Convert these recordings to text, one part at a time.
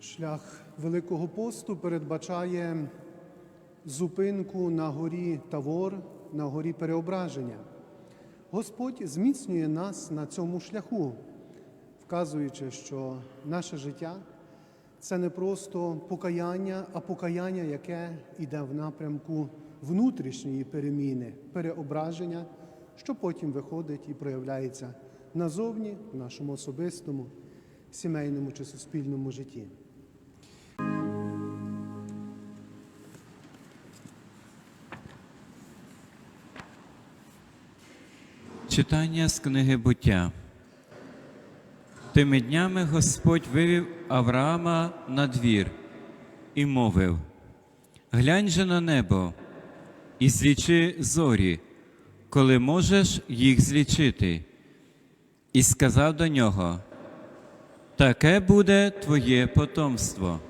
Шлях Великого посту передбачає зупинку на горі Тавор, на горі переображення. Господь зміцнює нас на цьому шляху, вказуючи, що наше життя це не просто покаяння, а покаяння, яке йде в напрямку внутрішньої переміни, переображення, що потім виходить і проявляється назовні в нашому особистому, сімейному чи суспільному житті. Читання з книги буття. Тими днями Господь вивів Авраама на двір і мовив: Глянь же на небо і злічи зорі, коли можеш їх злічити. І сказав до нього: Таке буде твоє потомство.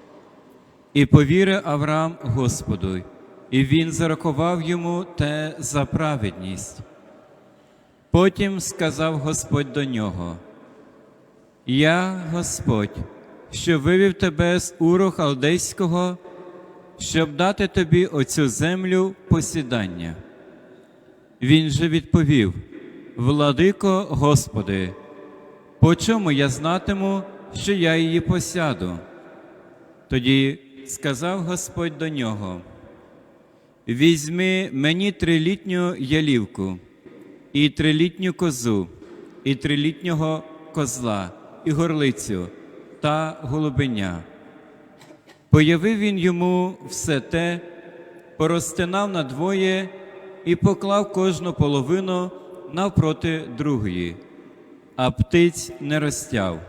І повірив Авраам Господу, і він зарахував йому те за праведність. Потім сказав Господь до нього: Я, Господь, що вивів тебе з уру халдейського, щоб дати тобі оцю землю посідання. Він же відповів: Владико Господи, по чому я знатиму, що я її посяду? Тоді сказав Господь до нього: Візьми мені трилітню ялівку і трилітню козу, і трилітнього козла, і горлицю та голубеня. Появив він йому все те, порозтинав надвоє і поклав кожну половину навпроти другої, а птиць не розтяв.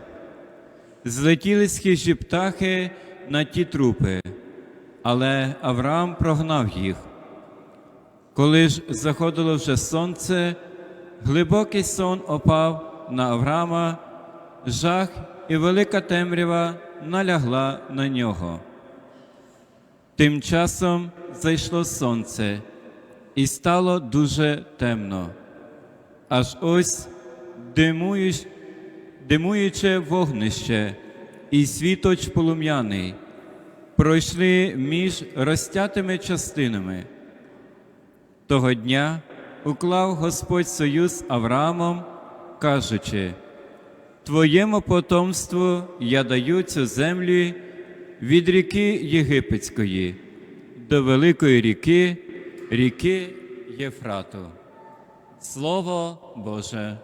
Злетіли схижі птахи на ті трупи, але Авраам прогнав їх. Коли ж заходило вже сонце, глибокий сон опав на Авраама, жах і велика темрява налягла на нього. Тим часом зайшло сонце, і стало дуже темно. Аж ось димуєш, димуюче вогнище і світоч полум'яний пройшли між розтятими частинами. Того дня уклав Господь союз Авраамом, кажучи: Твоєму потомству я даю цю землю від ріки Єгипетської до великої ріки, ріки Єфрату. Слово Боже,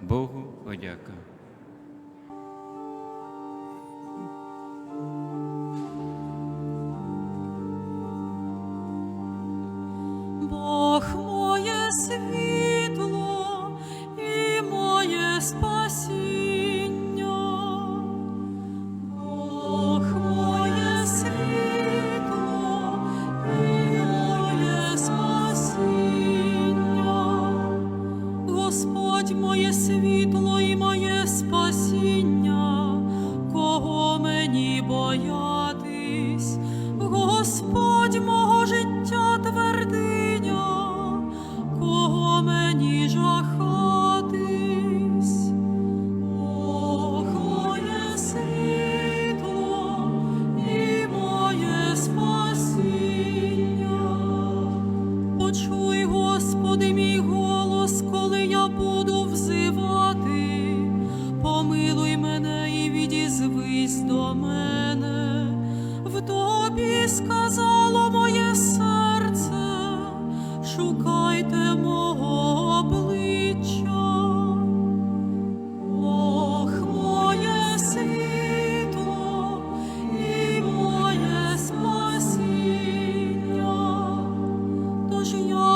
Богу подяка.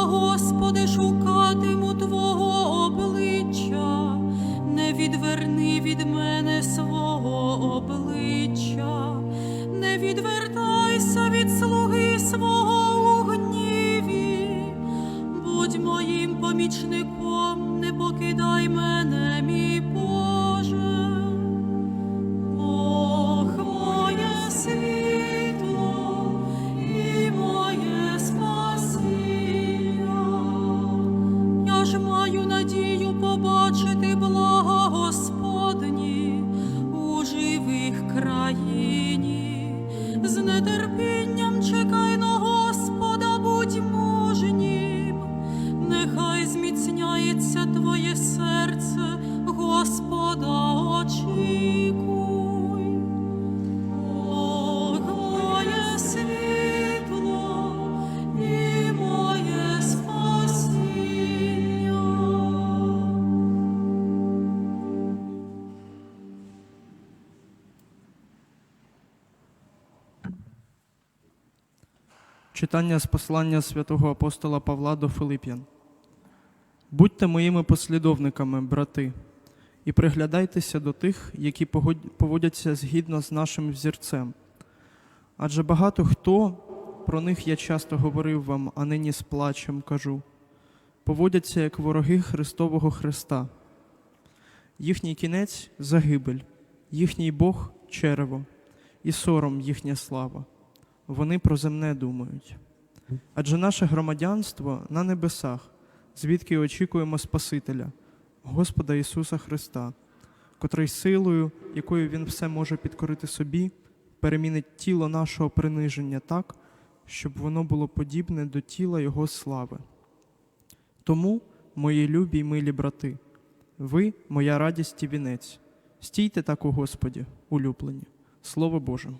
Господи, шукатиму Твого обличчя, не відверни від мене свого обличчя, не відвертайся від слуги свого у гніві, будь моїм помічником, не покидай мене, мій нетерпінням чекай на Господа, будь мужнім, нехай зміцняється твоє серце, Господа очікуй. Читання з послання святого апостола Павла до Филип'ян. Будьте моїми послідовниками, брати, і приглядайтеся до тих, які поводяться згідно з нашим взірцем. Адже багато хто, про них я часто говорив вам, а нині з плачем кажу, поводяться як вороги Христового Христа. Їхній кінець загибель, їхній Бог черево, і сором їхня слава вони про земне думають. Адже наше громадянство на небесах, звідки очікуємо Спасителя, Господа Ісуса Христа, котрий силою, якою Він все може підкорити собі, перемінить тіло нашого приниження так, щоб воно було подібне до тіла Його слави. Тому, мої любі й милі брати, ви моя радість і вінець. Стійте так у Господі, улюблені. Слово Боже.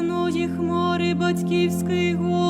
Світляної хмари батьківський голос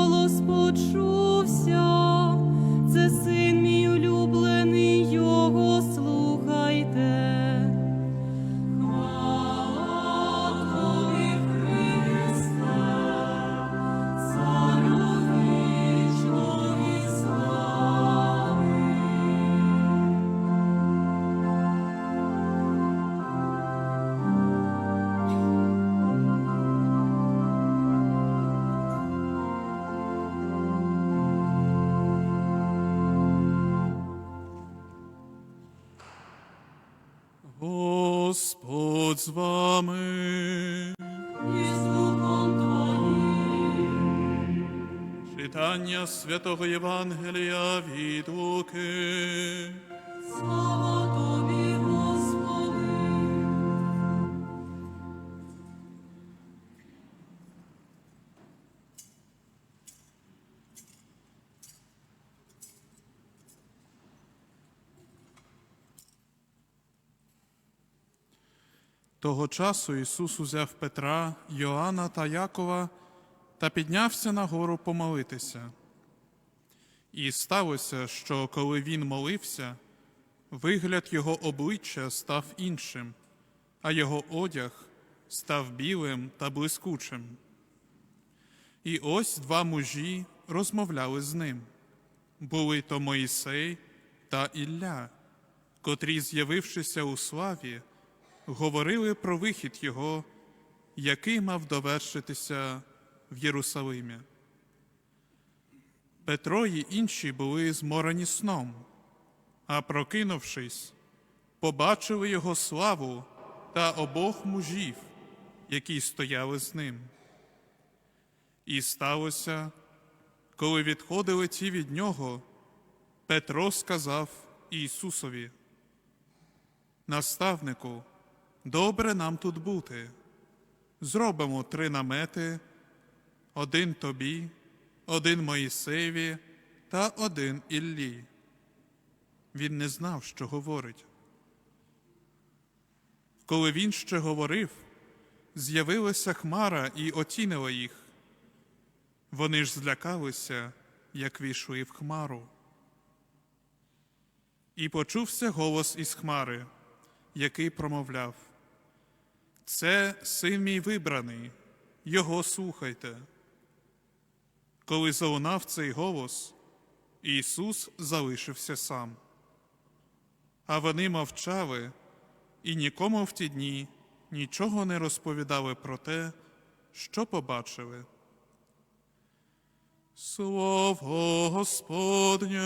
Господь з вами. І з духом. Читання святого Євангелія від Луки. Слава тобі, Того часу Ісус узяв Петра, Йоанна та Якова та піднявся на гору помолитися. І сталося, що коли він молився, вигляд його обличчя став іншим, а його одяг став білим та блискучим. І ось два мужі розмовляли з ним. Були то Моїсей та Ілля, котрі, з'явившися у славі, говорили про вихід його, який мав довершитися в Єрусалимі. Петро й інші були зморені сном, а прокинувшись, побачили його славу та обох мужів, які стояли з ним. І сталося, коли відходили ті від нього, Петро сказав Ісусові: Наставнику, добре нам тут бути. Зробимо три намети: один тобі, один Моїсеєві та один Іллі. Він не знав, що говорить. Коли він ще говорив, з'явилася хмара і отінила їх. Вони ж злякалися, як війшли в хмару. І почувся голос із хмари, який промовляв: Це син мій вибраний, його слухайте. Коли залунав цей голос, Ісус залишився сам. А вони мовчали і нікому в ті дні нічого не розповідали про те, що побачили. Слово Господнє.